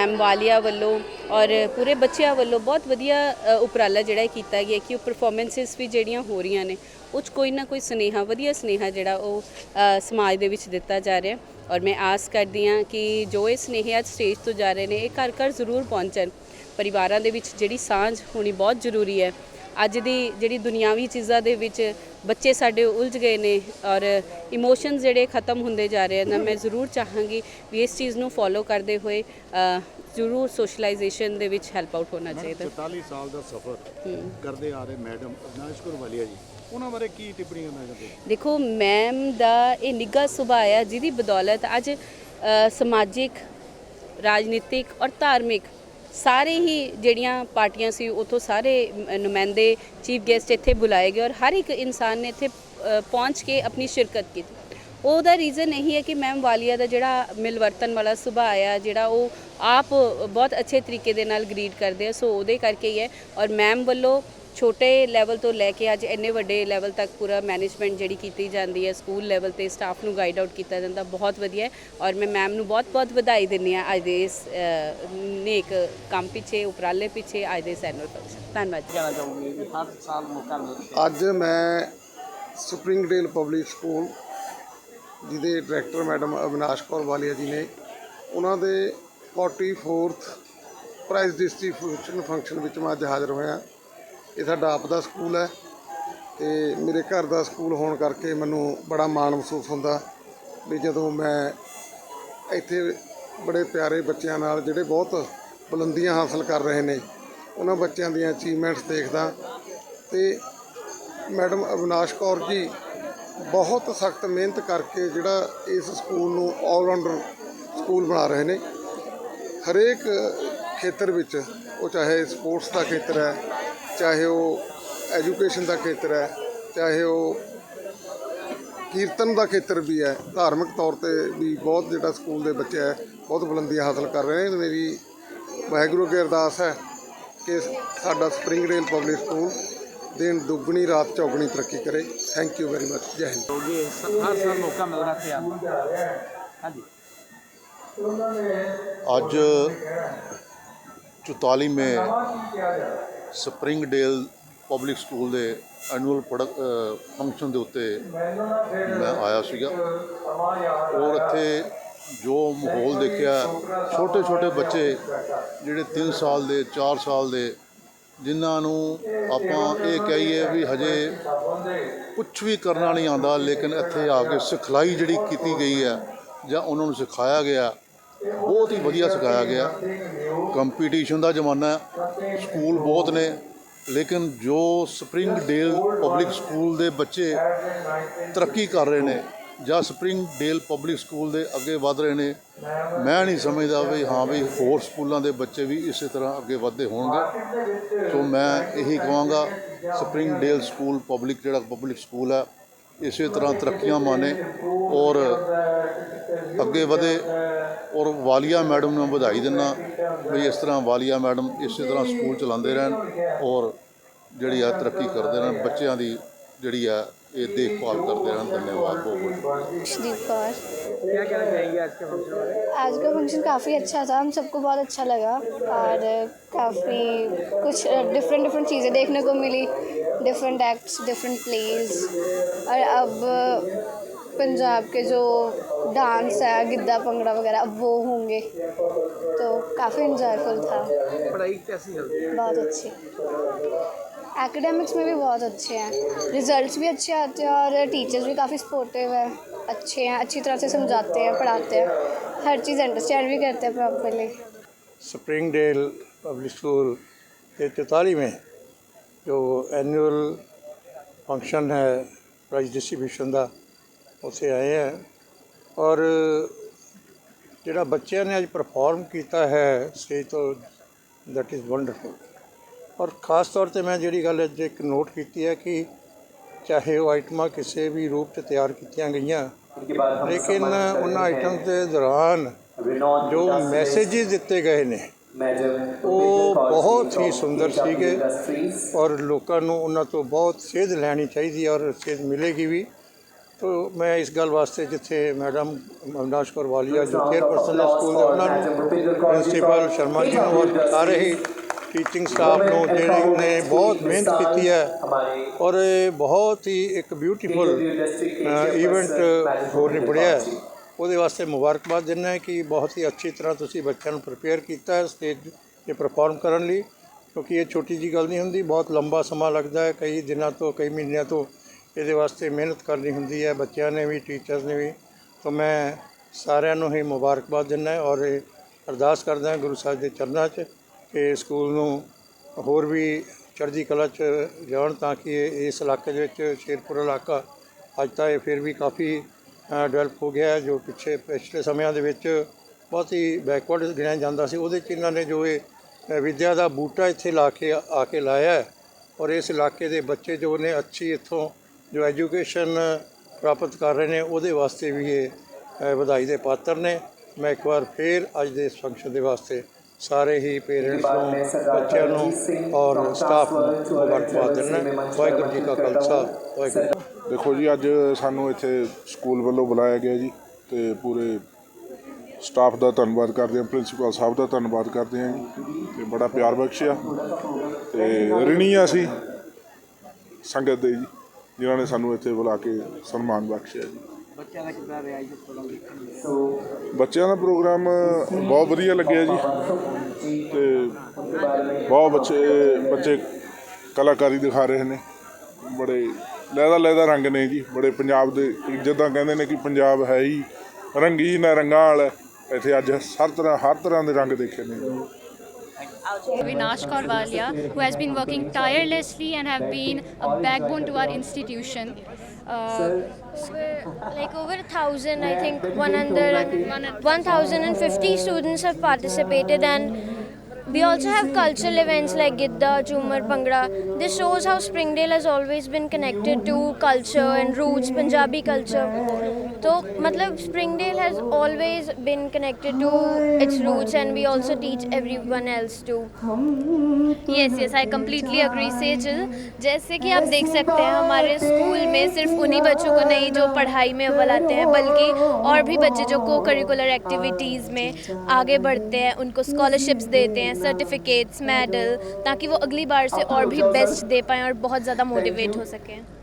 Ma'am ਵਾਲੀਆ ਵੱਲੋਂ ਔਰ ਪੂਰੇ ਬੱਚਿਆਂ ਵੱਲੋਂ ਬਹੁਤ ਵਧੀਆ ਉਪਰਾਲਾ ਜਿਹੜਾ ਕੀਤਾ ਗਿਆ ਕਿ ਉਹ ਪਰਫਾਰਮੈਂਸਿਸ ਵੀ ਜਿਹੜੀਆਂ ਹੋ ਰਹੀਆਂ ਨੇ, ਉਹ 'ਚ ਕੋਈ ਨਾ ਕੋਈ ਸੁਨੇਹਾ, ਵਧੀਆ ਸੁਨੇਹਾ ਜਿਹੜਾ ਉਹ ਸਮਾਜ ਦੇ ਵਿੱਚ ਦਿੱਤਾ ਜਾ ਰਿਹਾ ਔਰ ਮੈਂ ਆਸ ਕਰਦੀ ਹਾਂ ਕਿ ਜੋ ਇਹ ਸੁਨੇਹੇ ਅੱਜ ਸਟੇਜ ਤੋਂ ਜਾ ਰਹੇ ਨੇ, ਇਹ ਘਰ ਘਰ ਜ਼ਰੂਰ ਪਹੁੰਚਣ। ਪਰਿਵਾਰਾਂ ਦੇ ਵਿੱਚ ਜਿਹੜੀ ਸਾਂਝ ਹੋਣੀ ਬਹੁਤ ਜ਼ਰੂਰੀ ਹੈ। ਅੱਜ ਦੀ ਜਿਹੜੀ ਦੁਨਿਆਵੀ ਚੀਜ਼ਾਂ ਦੇ ਵਿੱਚ ਬੱਚੇ ਸਾਡੇ ਉਲਝ ਗਏ ਨੇ ਔਰ ਇਮੋਸ਼ਨਸ ਜਿਹੜੇ ਖਤਮ ਹੁੰਦੇ ਜਾ ਰਹੇ ਨੇ ਮੈਂ ਜ਼ਰੂਰ ਚਾਹਾਂਗੀ ਵੀ ਇਸ ਚੀਜ਼ ਨੂੰ ਫੋਲੋ ਕਰਦੇ ਹੋਏ ਜ਼ਰੂਰ ਸੋਸ਼ਲਾਈਜੇਸ਼ਨ ਦੇ ਵਿੱਚ ਹੈਲਪ ਆਊਟ ਹੋਣਾ ਚਾਹੀਦਾ 44 ਸਾਲ ਦਾ ਸਫ਼ਰ ਕਰਦੇ ਆ ਰਹੇ ਮੈਡਮ ਅਵਿਨਾਸ਼ ਕੌਰ ਵਾਲੀਆ ਜੀ ਉਹਨਾਂ ਬਾਰੇ ਕੀ ਟਿੱਪਣੀ ਕਰਨਾ ਚਾਹੁੰਦੇ ਹੋ? ਦੇਖੋ ਮੈਮ ਦਾ ਇਹ ਨਿੱਘਾ ਸੁਭਾਅ ਆ ਜਿਹਦੀ ਬਦੌਲਤ ਅੱਜ ਸਮਾਜਿਕ ਰਾਜਨੀਤਿਕ ਔਰ ਧਾਰਮਿਕ ਸਾਰੇ ਹੀ ਜਿਹੜੀਆਂ ਪਾਰਟੀਆਂ ਸੀ, ਉੱਥੋਂ ਸਾਰੇ ਨੁਮਾਇੰਦੇ, ਚੀਫ ਗੈਸਟ ਇੱਥੇ ਬੁਲਾਏ ਗਏ ਔਰ ਹਰ ਇੱਕ ਇਨਸਾਨ ਨੇ ਇੱਥੇ ਪਹੁੰਚ ਕੇ ਆਪਣੀ ਸ਼ਿਰਕਤ ਕੀਤੀ। ਉਹਦਾ ਰੀਜ਼ਨ ਇਹੀ ਹੈ ਕਿ ਮੈਮ ਵਾਲੀਆ ਦਾ ਜਿਹੜਾ ਮਿਲਵਰਤਨ ਵਾਲਾ ਸੁਭਾਅ ਆ, ਜਿਹੜਾ ਉਹ ਆਪ ਬਹੁਤ ਅੱਛੇ ਤਰੀਕੇ ਦੇ ਨਾਲ ਗਰੀਟ ਕਰਦੇ ਆ, ਸੋ ਉਹਦੇ ਕਰਕੇ ਹੀ ਹੈ। ਔਰ ਮੈਮ ਵੱਲੋਂ ਛੋਟੇ ਲੈਵਲ ਤੋਂ ਲੈ ਕੇ ਅੱਜ ਇੰਨੇ ਵੱਡੇ ਲੈਵਲ ਤੱਕ ਪੂਰਾ ਮੈਨੇਜਮੈਂਟ ਜਿਹੜੀ ਕੀਤੀ ਜਾਂਦੀ ਹੈ ਸਕੂਲ ਲੈਵਲ ਤੇ ਸਟਾਫ ਨੂੰ ਗਾਈਡ ਆਊਟ ਕੀਤਾ ਜਾਂਦਾ ਬਹੁਤ ਵਧੀਆ ਹੈ। ਔਰ ਮੈਂ ਮੈਮ ਨੂੰ ਬਹੁਤ-ਬਹੁਤ ਵਧਾਈ ਦਿੰਦੀ ਹਾਂ ਅੱਜ ਦੇ ਇਸ ਅ, ਨੇਕ ਕੰਮ ਪਿੱਛੇ ਉਪਰਾਲੇ ਪਿੱਛੇ ਅੱਜ ਦੇ ਸੈਨੂਅਲ ਫੰਕਸ਼ਨ। ਧੰਨਵਾਦ ਜੀ। ਕਹਿਣਾ ਚਾਹੂੰਗੀ ਵੀ ਹਰ ਸਾਲ ਮੌਕਾ ਮਿਲਦਾ ਅੱਜ ਮੈਂ ਸਪਰਿੰਗਡੇਲ ਪਬਲਿਕ ਸਕੂਲ ਜਿਹਦੇ ਡਾਇਰੈਕਟਰ ਮੈਡਮ ਅਵਿਨਾਸ਼ ਕੌਰ ਵਾਲੀਆ ਜੀ ਨੇ ਉਹਨਾਂ ਦੇ 44th ਪ੍ਰਾਈਜ਼ ਡਿਸਟ੍ਰੀਬਿਊਸ਼ਨ ਫੰਕਸ਼ਨ ਵਿੱਚ ਮੈਂ ਅੱਜ ਹਾਜ਼ਰ ਹੋਇਆ। ਇਹ ਸਾਡਾ ਆਪ ਦਾ ਸਕੂਲ ਹੈ ਤੇ ਮੇਰੇ ਘਰ ਦਾ ਸਕੂਲ ਹੋਣ ਕਰਕੇ ਮੈਨੂੰ ਬੜਾ ਮਾਣ ਮਹਿਸੂਸ ਹੁੰਦਾ ਵੀ ਜਦੋਂ ਮੈਂ ਇੱਥੇ ਬੜੇ ਪਿਆਰੇ ਬੱਚਿਆਂ ਨਾਲ ਜਿਹੜੇ ਬਹੁਤ ਬੁਲੰਦੀਆਂ ਹਾਸਲ ਕਰ ਰਹੇ ਨੇ, ਉਹਨਾਂ ਬੱਚਿਆਂ ਦੀਆਂ ਅਚੀਵਮੈਂਟਸ ਦੇਖਦਾ ਤੇ ਮੈਡਮ ਅਵਿਨਾਸ਼ ਕੌਰ ਜੀ ਬਹੁਤ ਸਖਤ ਮਿਹਨਤ ਕਰਕੇ ਜਿਹੜਾ ਇਸ ਸਕੂਲ ਨੂੰ ਆਲਰਾਊਂਡਰ ਸਕੂਲ ਬਣਾ ਰਹੇ ਨੇ। ਹਰੇਕ ਖੇਤਰ ਵਿੱਚ, ਉਹ ਚਾਹੇ ਸਪੋਰਟਸ ਦਾ ਖੇਤਰ ਹੈ ਚਾਹੇ ਉਹ ਐਜੂਕੇਸ਼ਨ ਦਾ ਖੇਤਰ ਹੈ ਚਾਹੇ ਉਹ ਕੀਰਤਨ ਦਾ ਖੇਤਰ ਵੀ ਹੈ ਧਾਰਮਿਕ ਤੌਰ ਤੇ ਵੀ ਬਹੁਤ ਜਿਹੜਾ ਸਕੂਲ ਦੇ ਬੱਚੇ ਹੈ ਬਹੁਤ ਬੁਲੰਦੀਆਂ ਹਾਸਲ ਕਰ ਰਹੇ ਨੇ। ਮੇਰੀ ਵਾਹਿਗੁਰੂ ਅੱਗੇ ਅਰਦਾਸ ਹੈ ਕਿ ਸਾਡਾ ਸਪਰਿੰਗਡੇਲ ਪਬਲਿਕ ਸਕੂਲ ਦਿਨ ਦੁੱਗਣੀ ਰਾਤ ਚੌਗਣੀ ਤਰੱਕੀ ਕਰੇ। ਥੈਂਕ ਯੂ ਵੈਰੀ ਮਚ ਜੈ ਹਿੰਦ। ਹੋਗੇ ਹਰ ਸਾਲ ਮੌਕਾ ਹਾਂਜੀ। ਅੱਜ 44ਵੇਂ ਸਪਰਿੰਗ ਡੇਲ ਪਬਲਿਕ ਸਕੂਲ ਦੇ ਐਨੂਅਲ ਫੰਕਸ਼ਨ ਦੇ ਉੱਤੇ ਮੈਂ ਆਇਆ ਸੀਗਾ। ਔਰ ਇੱਥੇ ਜੋ ਮਾਹੌਲ ਦੇਖਿਆ ਛੋਟੇ ਛੋਟੇ ਬੱਚੇ ਜਿਹੜੇ 3 ਸਾਲ ਦੇ 4 ਸਾਲ ਦੇ, ਜਿਨ੍ਹਾਂ ਨੂੰ ਆਪਾਂ ਇਹ ਕਹੀਏ ਵੀ ਹਜੇ ਕੁਝ ਵੀ ਕਰਨਾ ਨਹੀਂ ਆਉਂਦਾ, ਲੇਕਿਨ ਇੱਥੇ ਆ ਕੇ ਸਿਖਲਾਈ ਜਿਹੜੀ ਕੀਤੀ ਗਈ ਹੈ ਜਾਂ ਉਹਨਾਂ ਨੂੰ ਸਿਖਾਇਆ ਗਿਆ ਬਹੁਤ ਹੀ ਵਧੀਆ ਸਿਖਾਇਆ ਗਿਆ। ਕੰਪੀਟੀਸ਼ਨ ਦਾ ਜ਼ਮਾਨਾ ਸਕੂਲ ਬਹੁਤ ਨੇ। ਲੇਕਿਨ ਜੋ ਸਪਰਿੰਗ ਡੇਲ ਪਬਲਿਕ ਸਕੂਲ ਦੇ ਬੱਚੇ ਤਰੱਕੀ ਕਰ ਰਹੇ ਨੇ ਜਾਂ ਸਪਰਿੰਗ ਡੇਲ ਪਬਲਿਕ ਸਕੂਲ ਦੇ ਅੱਗੇ ਵਧ ਰਹੇ ਨੇ, ਮੈਂ ਨਹੀਂ ਸਮਝਦਾ ਵੀ ਹਾਂ ਵੀ ਹੋਰ ਸਕੂਲਾਂ ਦੇ ਬੱਚੇ ਵੀ ਇਸੇ ਤਰ੍ਹਾਂ ਅੱਗੇ ਵਧਦੇ ਹੋਣਗੇ। ਸੋ ਮੈਂ ਇਹੀ ਕਹਾਂਗਾ ਸਪਰਿੰਗ ਡੇਲ ਸਕੂਲ ਪਬਲਿਕ ਜਿਹੜਾ ਪਬਲਿਕ ਸਕੂਲ ਹੈ ਇਸੇ ਤਰ੍ਹਾਂ ਤਰੱਕੀਆਂ ਮਾਣੇ ਔਰ ਅੱਗੇ ਵਧੇ ਔਰ ਵਾਲੀਆ ਮੈਡਮ ਨੂੰ ਵਧਾਈ ਦਿੰਦਾ ਵੀ ਇਸ ਤਰ੍ਹਾਂ ਵਾਲੀਆ ਮੈਡਮ ਇਸੇ ਤਰ੍ਹਾਂ ਸਕੂਲ ਚਲਾਉਂਦੇ ਰਹਿਣ ਔਰ ਜਿਹੜੀ ਆ ਤਰੱਕੀ ਕਰਦੇ ਰਹਿਣ ਬੱਚਿਆਂ ਦੀ ਜਿਹੜੀ ਆ ਇਹ ਦੇਖਭਾਲ ਕਰਦੇ ਰਹਿਣ ਧੰਨਵਾਦ ਬਹੁਤ ਬਹੁਤ शदीप कौर क्या कहना चाहेंगे आज के फंक्शन में आज का फंक्शन काफ़ी अच्छा था हम सबको बहुत अच्छा लगा और काफ़ी कुछ डिफरेंट डिफरेंट चीज़ें देखने को मिली डिफरेंट एक्ट्स डिफरेंट प्लेज और अब पंजाब के जो डांस है गिद्दा पंगड़ा वगैरह अब वो होंगे। तो काफ़ी इंजॉयफुल था। पढ़ाई कैसी चलती है? बहुत अच्छी। एकेडमिक्स में भी बहुत अच्छे हैं। रिजल्ट्स भी अच्छे आते हैं और टीचर्स भी काफ़ी सपोर्टिव है। अच्छे हैं अच्छी तरह से समझाते हैं पढ़ाते हैं। हर चीज़ अंडरस्टैंड भी करते हैं प्रॉपरली स्प्रिंगडेल पब्लिक स्कूल के चौतालीवें ਜੋ ਐਨੂਅਲ ਫੰਕਸ਼ਨ ਹੈ ਪ੍ਰਾਈਜ਼ ਡਿਸਟ੍ਰੀਬਿਊਸ਼ਨ ਦਾ ਉੱਥੇ ਆਏ ਹੈ ਔਰ ਜਿਹੜਾ ਬੱਚਿਆਂ ਨੇ ਅੱਜ ਪਰਫਾਰਮ ਕੀਤਾ ਹੈ ਸਟੇਜ ਤੋਂ ਦੈਟ ਇਜ਼ ਵੰਡਰਫੁਲ ਔਰ ਖਾਸ ਤੌਰ ਤੇ ਮੈਂ ਜਿਹੜੀ ਗੱਲ ਅੱਜ ਇੱਕ ਨੋਟ ਕੀਤੀ ਹੈ ਕਿ ਚਾਹੇ ਉਹ ਆਈਟਮਾਂ ਕਿਸੇ ਵੀ ਰੂਪ ਤੇ ਤਿਆਰ ਕੀਤੀਆਂ ਗਈਆਂ ਲੇਕਿਨ ਉਹਨਾਂ ਆਈਟਮ ਦੇ ਦੌਰਾਨ ਜੋ ਮੈਸੇजेस ਦਿੱਤੇ ਗਏ ਨੇ ਉਹ ਬਹੁਤ ਹੀ ਸੁੰਦਰ ਸੀਗੇ ਔਰ ਲੋਕਾਂ ਨੂੰ ਉਹਨਾਂ ਤੋਂ ਬਹੁਤ ਸੇਧ ਲੈਣੀ ਚਾਹੀਦੀ ਹੈ ਔਰ ਸੇਧ ਮਿਲੇਗੀ ਵੀ। ਤੋ ਮੈਂ ਇਸ ਗੱਲ ਵਾਸਤੇ ਜਿੱਥੇ ਮੈਡਮ ਅਵਿਨਾਸ਼ ਕੌਰ ਵਾਲੀਆ ਜੋ ਚੇਅਰਪਰਸਨ ਹੈ ਸਕੂਲ ਦੇ ਉਹਨਾਂ ਨੂੰ ਪ੍ਰਿੰਸੀਪਲ ਸ਼ਰਮਾ ਜੀ ਨੂੰ ਔਰ ਸਾਰੇ ਹੀ ਟੀਚਿੰਗ ਸਟਾਫ ਨੂੰ ਜਿਹੜੇ ਨੇ ਬਹੁਤ ਮਿਹਨਤ ਕੀਤੀ ਹੈ। ਔਰ ਇਹ ਬਹੁਤ ਹੀ ਇੱਕ ਬਿਊਟੀਫੁਲ ਇਵੈਂਟ ਹੋ ਨਿਬੜਿਆ ਹੈ। ਉਹਦੇ ਵਾਸਤੇ ਮੁਬਾਰਕਬਾਦ ਦਿੰਦਾ ਹੈ ਕਿ ਬਹੁਤ ਹੀ ਅੱਛੀ ਤਰ੍ਹਾਂ ਤੁਸੀਂ ਬੱਚਿਆਂ ਨੂੰ ਪ੍ਰਪੇਅਰ ਕੀਤਾ ਹੈ ਸਟੇਜ ਤੇ ਪਰਫਾਰਮ ਕਰਨ ਲਈ, ਕਿਉਂਕਿ ਇਹ ਛੋਟੀ ਜੀ ਗੱਲ ਨਹੀਂ ਹੁੰਦੀ, ਬਹੁਤ ਲੰਬਾ ਸਮਾਂ ਲੱਗਦਾ ਹੈ, ਕਈ ਦਿਨਾਂ ਤੋਂ, ਕਈ ਮਹੀਨਿਆਂ ਤੋਂ ਇਹਦੇ ਵਾਸਤੇ ਮਿਹਨਤ ਕਰਨੀ ਹੁੰਦੀ ਹੈ, ਬੱਚਿਆਂ ਨੇ ਵੀ ਟੀਚਰਸ ਨੇ ਵੀ। ਤਾਂ ਮੈਂ ਸਾਰਿਆਂ ਨੂੰ ਹੀ ਮੁਬਾਰਕਬਾਦ ਦਿੰਦਾ ਹਾਂ ਔਰ ਇਹ ਅਰਦਾਸ ਕਰਦਾ ਹਾਂ ਗੁਰੂ ਸਾਹਿਬ ਦੇ ਚਰਨਾਂ 'ਚ ਕਿ ਸਕੂਲ ਨੂੰ ਹੋਰ ਵੀ ਚੜ੍ਹਦੀ ਕਲਾ 'ਚ ਜਾਣ ਤਾਂ ਕਿ ਇਹ- ਇਸ ਇਲਾਕੇ ਦੇ ਵਿੱਚ ਸ਼ੇਰਪੁਰ ਇਲਾਕਾ ਅੱਜ ਤਾਂ ਇਹ ਫਿਰ ਵੀ ਕਾਫੀ ਡਿਵੈਲਪ ਹੋ ਗਿਆ ਜੋ ਪਿੱਛੇ, ਪਿਛਲੇ ਸਮਿਆਂ ਦੇ ਵਿੱਚ ਬਹੁਤ ਹੀ ਬੈਕਵਰਡ ਗਿਣਿਆ ਜਾਂਦਾ ਸੀ। ਉਹਦੇ 'ਚ ਇਹਨਾਂ ਨੇ ਜੋ ਇਹ ਵਿੱਦਿਆ ਦਾ ਬੂਟਾ ਇੱਥੇ ਲਾ ਕੇ, ਆ ਕੇ ਲਾਇਆ ਔਰ ਇਸ ਇਲਾਕੇ ਦੇ ਬੱਚੇ ਜੋ ਨੇ ਅੱਛੀ ਇੱਥੋਂ ਜੋ ਐਜੂਕੇਸ਼ਨ ਪ੍ਰਾਪਤ ਕਰ ਰਹੇ ਨੇ, ਉਹਦੇ ਵਾਸਤੇ ਵੀ ਇਹ ਵਧਾਈ ਦੇ ਪਾਤਰ ਨੇ। ਮੈਂ ਇੱਕ ਵਾਰ ਫੇਰ ਅੱਜ ਦੇ ਇਸ ਫੰਕਸ਼ਨ ਦੇ ਵਾਸਤੇ ਸਾਰੇ ਹੀ ਪੇਰੈਂਟਸ ਨੂੰ, ਬੱਚਿਆਂ ਨੂੰ ਔਰ ਸਟਾਫ ਨੂੰ ਮੁਬਾਰਕਬਾਦ ਦਿੰਦਾ ਵਾਹਿਗੁਰੂ ਜੀ ਕਾ ਖਾਲਸਾ, ਵਾਹਿਗੁਰੂ ਦੇਖੋ ਜੀ, ਅੱਜ ਸਾਨੂੰ ਇੱਥੇ ਸਕੂਲ ਵੱਲੋਂ ਬੁਲਾਇਆ ਗਿਆ ਜੀ ਤੇ ਪੂਰੇ ਸਟਾਫ ਦਾ ਧੰਨਵਾਦ ਕਰਦੇ ਹਾਂ ਪ੍ਰਿੰਸੀਪਲ ਸਾਹਿਬ ਦਾ ਧੰਨਵਾਦ ਕਰਦੇ ਹਾਂ ਜੀ। ਤੇ ਬੜਾ ਪਿਆਰ ਬਖਸ਼ਿਆ। ਤੇ ਰਿਣੀ ਆ ਅਸੀਂ, ਸੰਗਤ ਦੇ ਜੀ, ਜਿਨ੍ਹਾਂ ਨੇ ਸਾਨੂੰ ਇੱਥੇ ਬੁਲਾ ਕੇ ਸਨਮਾਨ ਬਖਸ਼ਿਆ ਜੀ। ਬੱਚਿਆਂ ਦਾ ਕਿੱਦਾਂ ਰਿਹਾ ਜੀ ਪ੍ਰੋਗਰਾਮ ਦੇਖਣ ਬੱਚਿਆਂ ਦਾ ਪ੍ਰੋਗਰਾਮ ਬਹੁਤ ਵਧੀਆ ਲੱਗਿਆ ਜੀ। ਤੇ ਬਹੁਤ ਬੱਚੇ ਬੱਚੇ ਕਲਾਕਾਰੀ ਦਿਖਾ ਰਹੇ ਨੇ। ਬੜੇ ਲਹਿਦਾ ਲਹਿਦਾ ਰੰਗ ਨੇ ਜੀ। ਬੜੇ ਪੰਜਾਬ ਦੇ ਜਿੱਦਾਂ ਕਹਿੰਦੇ ਨੇ ਕਿ ਪੰਜਾਬ ਹੈ ਹੀ ਰੰਗੀਨ ਹੈ ਰੰਗਾਂ ਵਾਲਾ। ਇੱਥੇ ਅੱਜ ਹਰ ਤਰ੍ਹਾਂ ਹਰ ਤਰ੍ਹਾਂ ਦੇ ਰੰਗ ਦੇਖੇ ਨੇ। ਜੀ Vinash Korvalia, who has been working tirelessly and have been a backbone to our institution. Uh, Like over a thousand, I think 100, 1,050 students have participated and we also have cultural events like Gidda, Chumar, Pangra. This shows how Springdale has always been connected to culture and roots, Punjabi culture. So, matlab, Springdale has always been connected to its roots and we also teach everyone else to. yes, yes, I completely agree, Sejal. जैसे कि आप देख सकते हैं हमारे school में सिर्फ़ उन्हीं बच्चों को नहीं जो पढ़ाई में अव्वल आते हैं बल्कि और भी बच्चे जो को करिकुलर एक्टिविटीज़ में आगे बढ़ते हैं उनको स्कॉलरशिप्स देते हैं सर्टिफिकेट्स मेडल ताकि वो अगली बार से और भी बेस्ट दे पाएँ और बहुत ज़्यादा मोटिवेट हो सकें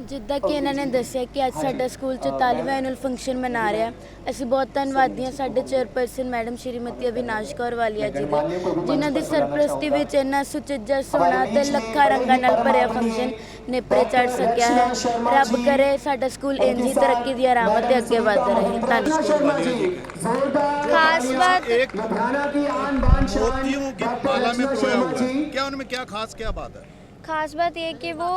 ਜਿੱਦਾਂ ਕਿ ਇਹਨਾਂ ਨੇ ਦੱਸਿਆ ਕਿ ਅੱਜ ਸਾਡਾ ਸਕੂਲ 44ਵਾਂ ਐਨੂਅਲ ਫੰਕਸ਼ਨ ਮਨਾ ਰਿਹਾ ਅਸੀਂ ਬਹੁਤ ਧੰਨਵਾਦੀ ਹਾਂ ਸਾਡੇ ਚੇਅਰਪਰਸਨ ਮੈਡਮ ਸ਼੍ਰੀਮਤੀ ਅਵਿਨਾਸ਼ ਕੌਰ ਵਾਲੀਆ ਜੀ ਦੇ ਜਿਨ੍ਹਾਂ ਦੀ ਸਰਪ੍ਰਸਤੀ ਵਿੱਚ ਇੰਨਾ ਸੁਚੱਜਾ ਸੋਹਣਾ ਤੇ ਲੱਖਾਂ ਰੰਗਾਂ ਨਾਲ ਭਰਿਆ ਫੰਕਸ਼ਨ ਨੇਪਰੇ ਚੜ ਸਕਿਆ ਹੈ ਰੱਬ ਕਰੇ ਸਾਡਾ ਸਕੂਲ ਇੰਝ ਹੀ ਤਰੱਕੀ ਦੀ ਆਰਾਮਤ ਤੇ ਅੱਗੇ ਵੱਧ ਰਹੇ ਧੰਨਵਾਦ खास बात मोतियों की माला में पोया हुआ है क्या उनमें क्या खास क्या बात है खास बात ये कि वो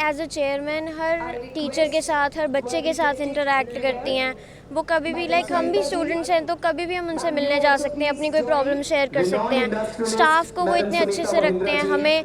एज अ चेयरमैन हर टीचर के साथ, हर बच्चे के साथ इंटरेक्ट करती हैं। वो कभी भी लाइक हम भी स्टूडेंट्स हैं तो कभी भी हम उनसे मिलने जा सकते हैं, अपनी कोई प्रॉब्लम शेयर कर सकते हैं। स्टाफ को वो इतने अच्छे से रखते हैं, हमें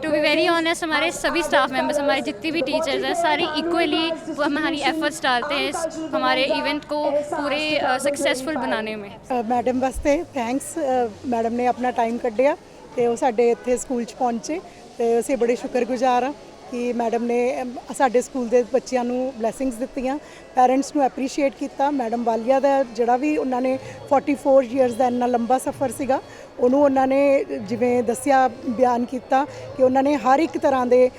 टू बी वेरी ऑनेस्ट हमारे सभी स्टाफ मेंबर्स हमारे जितनी भी टीचर्स हैं सारी इक्वली वो हमारी एफर्ट्स डालते हैं इस हमारे इवेंट को पूरे सक्सेसफुल बनाने में ਅ, ਮੈਡਮ ਵਾਸਤੇ ਥੈਂਕਸ ਮੈਡਮ ਨੇ ਆਪਣਾ ਟਾਈਮ ਕੱਢਿਆ ਤੇ ਉਹ ਸਾਡੇ ਇੱਥੇ ਸਕੂਲ 'ਚ ਪਹੁੰਚੇ ਤੇ ਅਸੀਂ ਬੜੇ ਸ਼ੁਕਰਗੁਜ਼ਾਰ ਹਾਂ ਕਿ ਮੈਡਮ ਨੇ ਅਮ, ਸਾਡੇ ਸਕੂਲ ਦੇ ਬੱਚਿਆਂ ਨੂੰ ਬਲੇਸਿੰਗਸ ਦਿੱਤੀਆਂ ਪੈਰੈਂਟਸ ਨੂੰ ਐਪਰੀਸ਼ੀਏਟ ਕੀਤਾ ਮੈਡਮ ਵਾਲੀਆ ਦਾ ਜਿਹੜਾ ਵੀ ਉਹਨਾਂ ਨੇ 44 ਇਅਰਸ ਦਾ ਇੰਨਾ ਲੰਬਾ ਸਫ਼ਰ ਸੀਗਾ ਉਹਨੂੰ ਉਹਨਾਂ ਨੇ ਜਿਵੇਂ ਦੱਸਿਆ, ਬਿਆਨ ਕੀਤਾ ਕਿ ਉਹਨਾਂ ਨੇ ਹਰ ਇੱਕ ਤਰ੍ਹਾਂ ਦੇ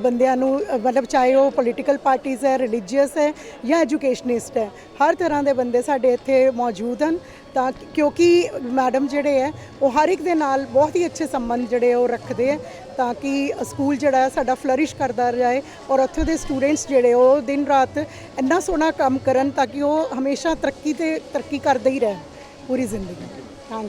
ਬੰਦਿਆਂ ਨੂੰ ਮਤਲਬ ਚਾਹੇ ਉਹ ਪੋਲੀਟੀਕਲ ਪਾਰਟੀਆਂ ਹੈ ਰਿਲੀਜੀਅਸ ਹੈ ਜਾਂ ਐਜੂਕੇਸ਼ਨਿਸਟ ਹੈ, ਹਰ ਤਰ੍ਹਾਂ ਦੇ ਬੰਦੇ ਸਾਡੇ ਇੱਥੇ ਮੌਜੂਦ ਹਨ ਤਾਂ ਕਿਉਂਕਿ ਮੈਡਮ ਜਿਹੜੇ ਹੈ, ਉਹ ਹਰ ਇੱਕ ਦੇ ਨਾਲ ਬਹੁਤ ਹੀ ਅੱਛੇ ਸੰਬੰਧ ਜਿਹੜੇ ਉਹ ਰੱਖਦੇ ਹੈ ਤਾਂ ਕਿ ਸਕੂਲ ਜਿਹੜਾ ਸਾਡਾ ਫਲਰਿਸ਼ ਕਰਦਾ ਰਹੇ ਔਰ ਉੱਥੇ ਦੇ ਸਟੂਡੈਂਟਸ ਜਿਹੜੇ ਉਹ ਦਿਨ ਰਾਤ ਇੰਨਾ ਸੋਹਣਾ ਕੰਮ ਕਰਨ ਤਾਂ ਕਿ ਉਹ ਹਮੇਸ਼ਾ ਤਰੱਕੀ ਤੇ ਤਰੱਕੀ ਕਰਦੇ ਹੀ ਰਹਿਣ ਪੂਰੀ ਜ਼ਿੰਦਗੀ। Thank you